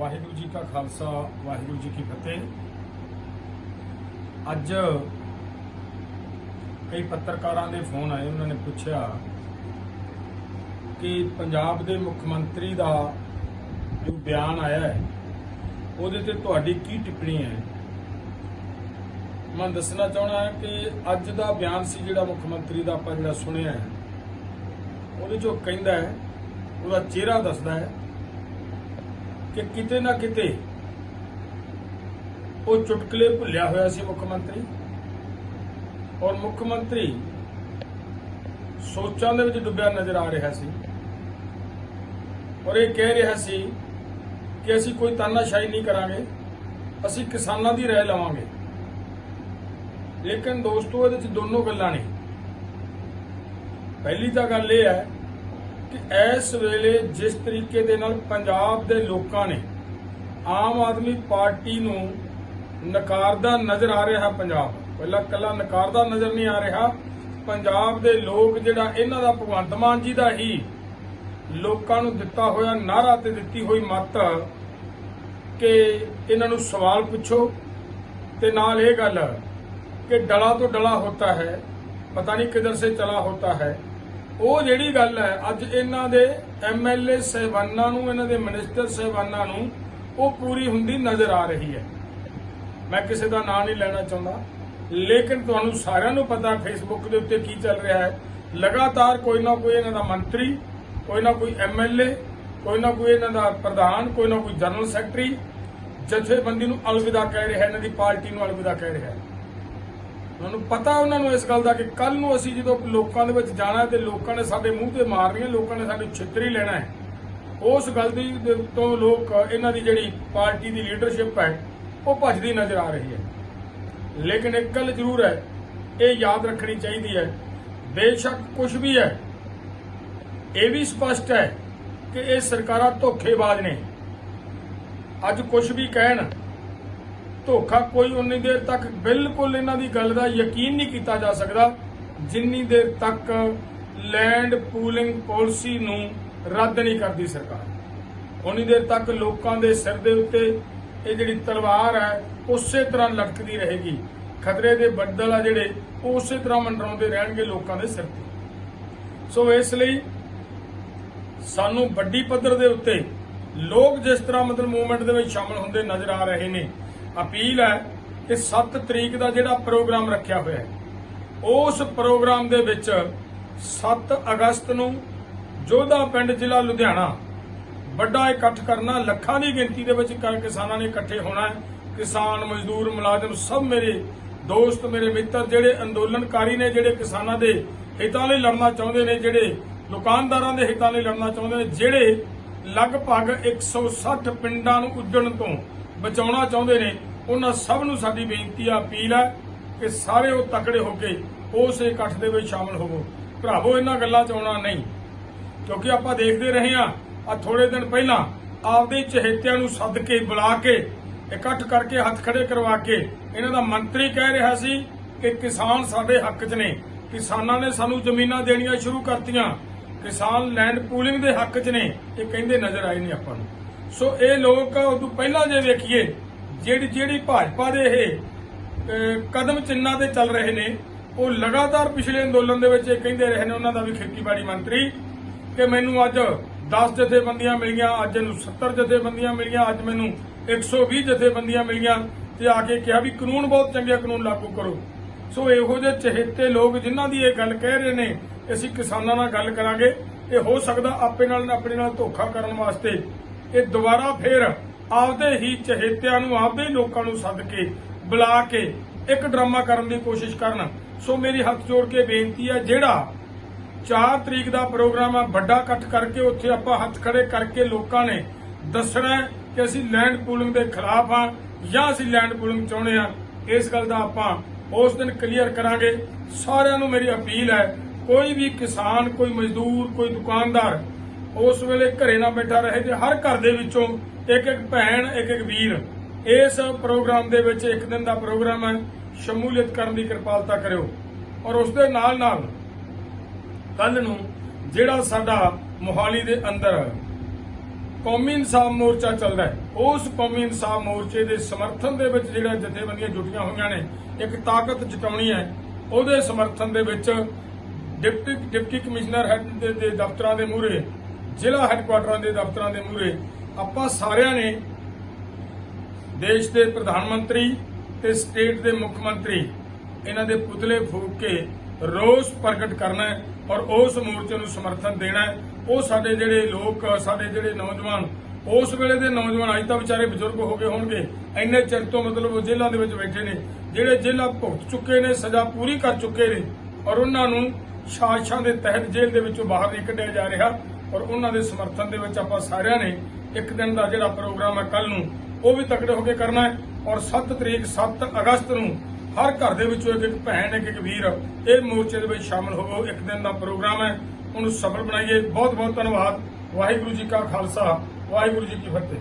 ਵਾਹਿਗੁਰੂ ਜੀ ਕਾ ਖਾਲਸਾ, ਵਾਹਿਗੁਰੂ ਜੀ ਕੀ ਫਤਿਹ। ਅੱਜ ਕਈ ਪੱਤਰਕਾਰਾਂ ਦੇ ਫੋਨ ਆਏ, ਉਹਨਾਂ ਨੇ ਪੁੱਛਿਆ ਕਿ ਪੰਜਾਬ ਦੇ ਮੁੱਖ ਮੰਤਰੀ ਦਾ ਜੋ ਬਿਆਨ ਆਇਆ ਹੈ, ਉਹਦੇ ਤੇ ਤੁਹਾਡੀ ਕੀ ਟਿੱਪਣੀ ਹੈ? ਮੈਂ ਦੱਸਣਾ ਚਾਹਣਾ ਹੈ ਕਿ ਅੱਜ ਦਾ ਬਿਆਨ ਸੀ ਜਿਹੜਾ ਮੁੱਖ ਮੰਤਰੀ ਦਾ ਆਪਾਂ ਜਿਹੜਾ ਸੁਣਿਆ ਹੈ, ਉਹਦੇ ਜੋ ਕਹਿੰਦਾ ਹੈ, ਉਹਦਾ ਚਿਹਰਾ ਦੱਸਦਾ ਹੈ ਕਿ ਕਿਤੇ ਨਾ ਕਿਤੇ ਉਹ ਚੁਟਕਲੇ ਭੁੱਲਿਆ ਹੋਇਆ ਸੀ ਮੁੱਖ ਮੰਤਰੀ। ਔਰ ਮੁੱਖ ਮੰਤਰੀ ਸੋਚਾਂ ਦੇ ਵਿੱਚ ਡੁੱਬਿਆ ਨਜ਼ਰ ਆ ਰਿਹਾ ਸੀ। ਔਰ ਇਹ ਕਹਿ ਰਿਹਾ ਸੀ ਕਿ ਅਸੀਂ ਕੋਈ ਤਾਨਾਸ਼ਾਹੀ ਨਹੀਂ ਕਰਾਂਗੇ, ਅਸੀਂ ਕਿਸਾਨਾਂ ਦੀ ਰਾਏ ਲਵਾਂਗੇ। ਲੇਕਿਨ ਦੋਸਤੋ, ਇਹਦੇ ਵਿੱਚ ਦੋਨੋਂ ਗੱਲਾਂ ਨੇ। ਪਹਿਲੀ ਤਾਂ ਗੱਲ ਇਹ ਹੈ ਕਿ ਇਸ ਵੇਲੇ ਜਿਸ ਤਰੀਕੇ ਦੇ ਨਾਲ ਪੰਜਾਬ ਦੇ ਲੋਕਾਂ ਨੇ ਆਮ ਆਦਮੀ ਪਾਰਟੀ ਨੂੰ ਨਕਾਰਦਾ ਨਜ਼ਰ ਆ ਰਿਹਾ ਪੰਜਾਬ। ਪਹਿਲਾਂ ਕੱਲਾ ਨਕਾਰਦਾ ਨਜ਼ਰ ਨਹੀਂ ਆ ਰਿਹਾ। ਪੰਜਾਬ ਦੇ ਲੋਕ ਜਿਹੜਾ ਇਹਨਾਂ ਦਾ ਭਗਵੰਤ ਮਾਨ ਜੀ ਦਾ ਹੀ ਲੋਕਾਂ ਨੂੰ ਦਿੱਤਾ ਹੋਇਆ ਨਾਰਾ ਤੇ ਦਿੱਤੀ ਹੋਈ ਮੱਤ ਕਿ ਇਹਨਾਂ ਨੂੰ ਸਵਾਲ ਪੁੱਛੋ ਤੇ ਨਾਲ ਇਹ ਗੱਲ ਕਿ ਡਲਾ ਤੋਂ ਡਲਾ ਹੋਤਾ ਹੈ, ਪਤਾ ਨਹੀਂ ਕਿਧਰ ਸੇ ਚਲਾ ਹੋਤਾ ਹੈ। ਉਹ ਜਿਹੜੀ ਗੱਲ ਹੈ, ਅੱਜ ਇਹਨਾਂ ਦੇ ਐਮਐਲਏ ਸਹਿਬਾਨਾਂ ਨੂੰ, ਇਹਨਾਂ ਦੇ ਮਿਨਿਸਟਰ ਸਹਿਬਾਨਾਂ ਨੂੰ, ਉਹ ਪੂਰੀ ਹੁੰਦੀ ਨਜ਼ਰ ਆ ਰਹੀ ਹੈ। ਮੈਂ ਕਿਸੇ ਦਾ ਨਾਂ ਨਹੀਂ ਲੈਣਾ ਚਾਹੁੰਦਾ, ਲੇਕਿਨ ਤੁਹਾਨੂੰ ਸਾਰਿਆਂ ਨੂੰ ਪਤਾ ਫੇਸਬੁੱਕ ਦੇ ਉੱਤੇ ਕੀ ਚੱਲ ਰਿਹਾ ਹੈ। ਲਗਾਤਾਰ ਕੋਈ ਨਾ ਕੋਈ ਇਹਨਾਂ ਦਾ ਮੰਤਰੀ, ਕੋਈ ਨਾ ਕੋਈ ਐਮਐਲਏ ਕੋਈ ਨਾ ਕੋਈ ਇਹਨਾਂ ਦਾ ਪ੍ਰਧਾਨ, ਕੋਈ ਨਾ ਕੋਈ ਜਨਰਲ ਸੈਕਟਰੀ ਜਥੇਬੰਦੀ ਨੂੰ ਅਲਵਿਦਾ ਕਹਿ ਰਿਹਾ ਹੈ ਇਹਨਾਂ ਦੀ ਪਾਰਟੀ ਨੂੰ ਅਲਵਿਦਾ ਕਹਿ ਰਿਹਾ। ਉਹਨਾਂ ਨੂੰ ਪਤਾ ਉਹਨਾਂ ਨੂੰ ਇਸ ਗੱਲ ਦਾ ਕਿ ਕੱਲ ਨੂੰ ਅਸੀਂ ਜਦੋਂ ਲੋਕਾਂ ਦੇ ਵਿੱਚ ਜਾਣਾ ਹੈ ਤੇ ਲੋਕਾਂ ਨੇ ਸਾਡੇ ਮੂੰਹ ਤੇ ਮਾਰਨੀ ਹੈ ਲੋਕਾਂ ਨੇ ਸਾਡੀ ਛਿੱਤਰੀ ਲੈਣਾ ਹੈ। ਉਸ ਗੱਲ ਦੀ ਤੋਂ ਲੋਕ, ਇਹਨਾਂ ਦੀ ਜਿਹੜੀ ਪਾਰਟੀ ਦੀ ਲੀਡਰਸ਼ਿਪ ਹੈ, ਉਹ ਭੱਜਦੀ ਨਜ਼ਰ ਆ ਰਹੀ ਹੈ। ਲੇਕਿਨ ਇੱਕ ਗੱਲ ਜ਼ਰੂਰ ਹੈ, ਇਹ ਯਾਦ ਰੱਖਣੀ ਚਾਹੀਦੀ ਹੈ, ਬੇਸ਼ੱਕ ਕੁਝ ਵੀ ਹੈ, ਇਹ ਵੀ ਸਪਸ਼ਟ ਹੈ ਕਿ ਇਹ ਸਰਕਾਰਾਂ ਧੋਖੇਬਾਜ਼ ਨੇ। ਅੱਜ ਕੁਝ ਵੀ ਕਹਿਣ ਧੋਖਾ ਕੋਈ ਉਨੀ ਦੇਰ ਤੱਕ ਬਿਲਕੁਲ ਇਹਨਾਂ ਦੀ ਗੱਲ ਦਾ ਯਕੀਨ ਨਹੀਂ ਕੀਤਾ ਜਾ ਸਕਦਾ, ਜਿੰਨੀ ਦੇਰ ਤੱਕ ਲੈਂਡ ਪੂਲਿੰਗ ਪਾਲਿਸੀ ਨੂੰ ਰੱਦ ਨਹੀਂ ਕਰਦੀ ਸਰਕਾਰ। ਉਨੀ ਦੇਰ ਤੱਕ ਲੋਕਾਂ ਦੇ ਸਿਰ ਦੇ ਉੱਤੇ ਇਹ ਜਿਹੜੀ ਤਲਵਾਰ ਹੈ, ਉਸੇ ਤਰ੍ਹਾਂ ਲਟਕਦੀ ਰਹੇਗੀ। ਖਤਰੇ ਦੇ ਬੱਦਲ ਆ ਜਿਹੜੇ ਉਸੇ ਤਰ੍ਹਾਂ ਮੰਡਰਾਉਂਦੇ ਰਹਿਣਗੇ ਲੋਕਾਂ ਦੇ ਸਿਰ ਤੇ। ਸੋ ਇਸ ਲਈ ਸਾਨੂੰ ਵੱਡੀ ਪੱਧਰ ਦੇ ਉੱਤੇ ਲੋਕ ਜਿਸ ਤਰ੍ਹਾਂ ਮਤਲਬ ਮੂਵਮੈਂਟ ਦੇ ਵਿੱਚ ਸ਼ਾਮਲ ਹੁੰਦੇ ਨਜ਼ਰ ਆ ਰਹੇ ਨੇ ਅਪੀਲ ਹੈ ਕਿ 7 ਤਰੀਕ ਦਾ ਜਿਹੜਾ ਪ੍ਰੋਗਰਾਮ ਰੱਖਿਆ ਹੋਇਆ ਹੈ, ਉਸ ਪ੍ਰੋਗਰਾਮ ਦੇ ਵਿੱਚ 7 ਅਗਸਤ ਨੂੰ ਜੋਧਾ ਪਿੰਡ ਜ਼ਿਲ੍ਹਾ ਲੁਧਿਆਣਾ ਵੱਡਾ ਇਕੱਠ ਕਰਨਾ, ਲੱਖਾਂ ਦੀ ਗਿਣਤੀ ਦੇ ਵਿੱਚ ਕਿਸਾਨਾਂ ਨੇ ਇਕੱਠੇ ਹੋਣਾ ਹੈ। ਕਿਸਾਨ ਮਜ਼ਦੂਰ ਮੁਲਾਜ਼ਮ ਸਭ ਮੇਰੇ ਦੋਸਤ, ਮੇਰੇ ਮਿੱਤਰ, ਜਿਹੜੇ ਅੰਦੋਲਨਕਾਰੀ ਨੇ, ਜਿਹੜੇ ਕਿਸਾਨਾਂ ਦੇ ਹਿੱਤਾਂ ਲਈ ਲੜਨਾ ਚਾਹੁੰਦੇ ਨੇ, ਜਿਹੜੇ ਦੁਕਾਨਦਾਰਾਂ ਦੇ ਹਿੱਤਾਂ ਲਈ ਲੜਨਾ ਚਾਹੁੰਦੇ ਨੇ, ਜਿਹੜੇ ਲਗਭਗ 160 ਪਿੰਡਾਂ ਨੂੰ ਉੱਜਣ ਤੋਂ ਬਚਾਉਣਾ ਚਾਹੁੰਦੇ ਨੇ, ਉਹਨਾਂ ਸਭ ਨੂੰ ਸਾਡੀ ਬੇਨਤੀ ਆ, ਅਪੀਲ ਹੈ ਕਿ ਸਾਰੇ ਉਹ ਤਕੜੇ ਹੋ ਕੇ ਉਸ ਇਕੱਠ ਦੇ ਵਿੱਚ ਸ਼ਾਮਲ ਹੋਵੋ। ਭਰਾਵੋ, ਇਹਨਾਂ ਗੱਲਾਂ 'ਚ ਆਉਣਾ ਨਹੀਂ। ਕਿਉਂਕਿ ਆਪਾਂ ਦੇਖਦੇ ਰਹੇ ਹਾਂ ਆ ਥੋੜੇ ਦਿਨ ਪਹਿਲਾਂ ਆਪਦੇ ਚਹੇਤਿਆਂ ਨੂੰ ਸੱਦ ਕੇ, ਬੁਲਾ ਕੇ, ਇਕੱਠ ਕਰਕੇ, ਹੱਥ ਖੜੇ ਕਰਵਾ ਕੇ ਇਹਨਾਂ ਦਾ ਮੰਤਰੀ ਕਹਿ ਰਿਹਾ ਸੀ ਕਿ ਕਿਸਾਨ ਸਾਡੇ ਹੱਕ 'ਚ ਨੇ। ਕਿਸਾਨਾਂ ਨੇ ਸਾਨੂੰ ਜ਼ਮੀਨਾਂ ਦੇਣੀਆਂ ਸ਼ੁਰੂ ਕਰਤੀਆਂ। ਕਿਸਾਨ ਲੈਂਡ ਪੂਲਿੰਗ ਦੇ ਹੱਕ 'ਚ ਨੇ, ਇਹ ਕਹਿੰਦੇ ਨਜ਼ਰ ਆਏ ਨੇ ਆਪਾਂ ਨੂੰ। ਸੋ ਇਹ ਲੋਕ ਉਦੋਂ ਪਹਿਲਾਂ ਜੇ ਵੇਖੀਏ, ਜਿਹੜੀ ਜਿਹੜੀ ਭਾਜਪਾ ਦੇ ਇਹ ਕਦਮ ਚਿੰਨ੍ਹਾਂ ਤੇ ਚੱਲ ਰਹੇ ਨੇ, ਉਹ ਲਗਾਤਾਰ ਪਿਛਲੇ ਅੰਦੋਲਨ ਦੇ ਵਿੱਚ ਇਹ ਕਹਿੰਦੇ ਰਹੇ ਨੇ ਉਹਨਾਂ ਦਾ ਵੀ ਖੇਤੀਬਾੜੀ ਮੰਤਰੀ ਕਿ ਮੈਨੂੰ ਅੱਜ 10 ਜਥੇਬੰਦੀਆਂ ਮਿਲੀਆਂ ਅੱਜ ਨੂੰ 70 ਜਥੇਬੰਦੀਆਂ ਮਿਲੀਆਂ ਅੱਜ ਮੈਨੂੰ 120 ਜਥੇਬੰਦੀਆਂ ਮਿਲੀਆਂ ਤੇ ਆ ਕੇ ਕਿਹਾ ਵੀ ਕਾਨੂੰਨ ਬਹੁਤ ਚੰਗੇ ਕਾਨੂੰਨ ਲਾਗੂ ਕਰੋ। ਸੋ ਇਹੋ ਜਿਹੇ ਚਹੇਤੇ ਲੋਕ ਜਿਨ੍ਹਾਂ ਦੀ ਇਹ ਗੱਲ ਕਹਿ ਰਹੇ ਨੇ, ਅਸੀਂ ਕਿਸਾਨਾਂ ਨਾਲ ਗੱਲ ਕਰਾਂਗੇ। ਇਹ ਹੋ ਸਕਦਾ ਆਪੇ ਨਾਲ, ਆਪਣੇ ਨਾਲ ਧੋਖਾ ਕਰਨ ਵਾਸਤੇ ਇਹ ਦੁਬਾਰਾ ਫੇਰ ਆਪਦੇ ਹੀ ਚਹੇਤਿਆਂ ਨੂੰ, ਆਪਦੇ ਹੀ ਲੋਕਾਂ ਨੂੰ ਸੱਦ ਕੇ, ਬੁਲਾ ਕੇ ਇੱਕ ਡਰਾਮਾ ਕਰਨ ਦੀ ਕੋਸ਼ਿਸ਼ ਕਰਨ। ਸੋ ਮੇਰੀ ਹੱਥ ਜੋੜ ਕੇ ਬੇਨਤੀ ਹੈ, ਜਿਹੜਾ 4 ਤਰੀਕ ਦਾ ਪ੍ਰੋਗਰਾਮ ਆ, ਵੱਡਾ ਇਕੱਠ ਕਰਕੇ ਉੱਥੇ ਆਪਾਂ ਹੱਥ ਖੜੇ ਕਰਕੇ ਲੋਕਾਂ ਨੇ ਦੱਸਣਾ ਕਿ ਅਸੀਂ ਲੈਂਡ ਪੂਲਿੰਗ ਦੇ ਖਿਲਾਫ ਆ ਜਾਂ ਅਸੀਂ ਲੈਂਡ ਪੂਲਿੰਗ ਚਾਹੁੰਦੇ ਆ ਇਸ ਗੱਲ ਦਾ ਆਪਾਂ ਉਸ ਦਿਨ ਕਲੀਅਰ ਕਰਾਂਗੇ। ਸਾਰਿਆਂ ਨੂੰ ਮੇਰੀ ਅਪੀਲ ਹੈ, ਕੋਈ ਵੀ ਕਿਸਾਨ, ਕੋਈ ਮਜ਼ਦੂਰ, ਕੋਈ ਦੁਕਾਨਦਾਰ ਉਸ ਵੇਲੇ ਘਰੇ ਨਾ ਬੈਠਾ ਰਹੇ ਤੇ ਹਰ ਘਰ ਦੇ ਵਿੱਚੋਂ ਇੱਕ ਇੱਕ ਭੈਣ, ਇੱਕ ਇੱਕ ਵੀਰ। ਇਸ ਪ੍ਰੋਗਰਾਮ ਦੇ ਵਿੱਚ ਇੱਕ ਦਿਨ ਦਾ ਪ੍ਰੋਗਰਾਮ ਹੈ, ਸ਼ਮੂਲੀਅਤ ਕਰਨ ਦੀ ਕਿਰਪਾਲਤਾ ਕਰਿਓ। ਔਰ ਉਸ ਦੇ ਨਾਲ ਨਾਲ ਕੱਲ ਨੂੰ ਜਿਹੜਾ ਸਾਡਾ ਮੋਹਾਲੀ ਦੇ ਅੰਦਰ ਕੌਮੀ ਇਨਸਾਫ ਮੋਰਚਾ ਚੱਲਦਾ ਹੈ, ਉਸ ਕੌਮੀ ਇਨਸਾਫ ਮੋਰਚੇ ਦੇ ਸਮਰਥਨ ਦੇ ਵਿੱਚ ਜਿਹੜਾ ਜਥੇਬੰਦੀਆਂ ਜੁਟੀਆਂ ਹੋਈਆਂ ਨੇ, ਇੱਕ ਤਾਕਤ ਜਤਾਉਣੀ ਹੈ, ਉਹਦੇ ਸਮਰਥਨ ਦੇ ਵਿੱਚ ਡਿਪਟੀ ਡਿਪਟੀ ਕਮਿਸ਼ਨਰ ਹੈਡ ਦੇ ਦਫ਼ਤਰਾਂ ਦੇ ਮੂਹਰੇ ਜ਼ਿਲ੍ਹਾ ਹੈੱਡਕੁਆਟਰਾਂ ਦੇ ਦਫ਼ਤਰਾਂ ਦੇ ਮੂਹਰੇ ਆਪਾਂ ਸਾਰਿਆਂ ਨੇ ਦੇਸ਼ ਦੇ ਪ੍ਰਧਾਨ ਮੰਤਰੀ ਤੇ ਸਟੇਟ ਦੇ ਮੁੱਖ ਮੰਤਰੀ ਇਹਨਾਂ ਦੇ ਪੁਤਲੇ ਫੂਕ ਕੇ ਰੋਸ ਪ੍ਰਗਟ ਕਰਨਾ ਹੈ ਔਰ ਉਸ ਮੋਰਚੇ ਨੂੰ ਸਮਰਥਨ ਦੇਣਾ ਹੈ। ਉਹ ਸਾਡੇ ਜਿਹੜੇ ਲੋਕ, ਸਾਡੇ ਜਿਹੜੇ ਨੌਜਵਾਨ, ਉਸ ਵੇਲੇ ਦੇ ਨੌਜਵਾਨ ਅੱਜ ਤਾਂ ਵਿਚਾਰੇ ਬਜ਼ੁਰਗ ਹੋ ਗਏ ਹੋਣਗੇ। ਇੰਨੇ ਚਿਰ ਤੋਂ ਮਤਲਬ ਉਹ ਜੇਲ੍ਹਾਂ ਦੇ ਵਿੱਚ ਬੈਠੇ ਨੇ। ਜਿਹੜੇ ਜੇਲ੍ਹਾਂ ਭੁਗਤ ਚੁੱਕੇ ਨੇ, ਸਜ਼ਾ ਪੂਰੀ ਕਰ ਚੁੱਕੇ ਨੇ ਔਰ ਉਹਨਾਂ ਨੂੰ ਸ਼ਾਸ਼ਾਂ ਦੇ ਤਹਿਤ ਜੇਲ੍ਹ ਦੇ ਵਿੱਚੋਂ ਬਾਹਰ ਨਹੀਂ ਕੱਢਿਆ ਜਾ ਰਿਹਾ। ਔਰ ਉਹਨਾਂ ਦੇ ਸਮਰਥਨ ਦੇ ਵਿੱਚ ਆਪਾਂ ਸਾਰਿਆਂ ਨੇ ਇੱਕ ਦਿਨ ਦਾ ਜਿਹੜਾ ਪ੍ਰੋਗਰਾਮ ਹੈ ਕੱਲ ਨੂੰ, ਉਹ ਵੀ ਤਕੜੇ ਹੋ ਕੇ ਕਰਨਾ ਹੈ। ਔਰ 7 ਤਰੀਕ 7 ਅਗਸਤ ਨੂੰ ਹਰ ਘਰ ਦੇ ਵਿੱਚੋਂ ਇੱਕ ਇੱਕ ਭੈਣ ਇੱਕ ਇੱਕ ਵੀਰ ਇਹ ਮੋਰਚੇ ਦੇ ਵਿੱਚ ਸ਼ਾਮਲ ਹੋਵੋ। ਇੱਕ ਦਿਨ ਦਾ ਪ੍ਰੋਗਰਾਮ ਹੈ। ਉਹਨੂੰ ਸਫਲ ਬਣਾਈਏ। ਬਹੁਤ ਬਹੁਤ ਧੰਨਵਾਦ। ਵਾਹਿਗੁਰੂ ਜੀ ਕਾ ਖਾਲਸਾ। ਵਾਹਿਗੁਰੂ ਜੀ ਕੀ ਫਤਿਹ।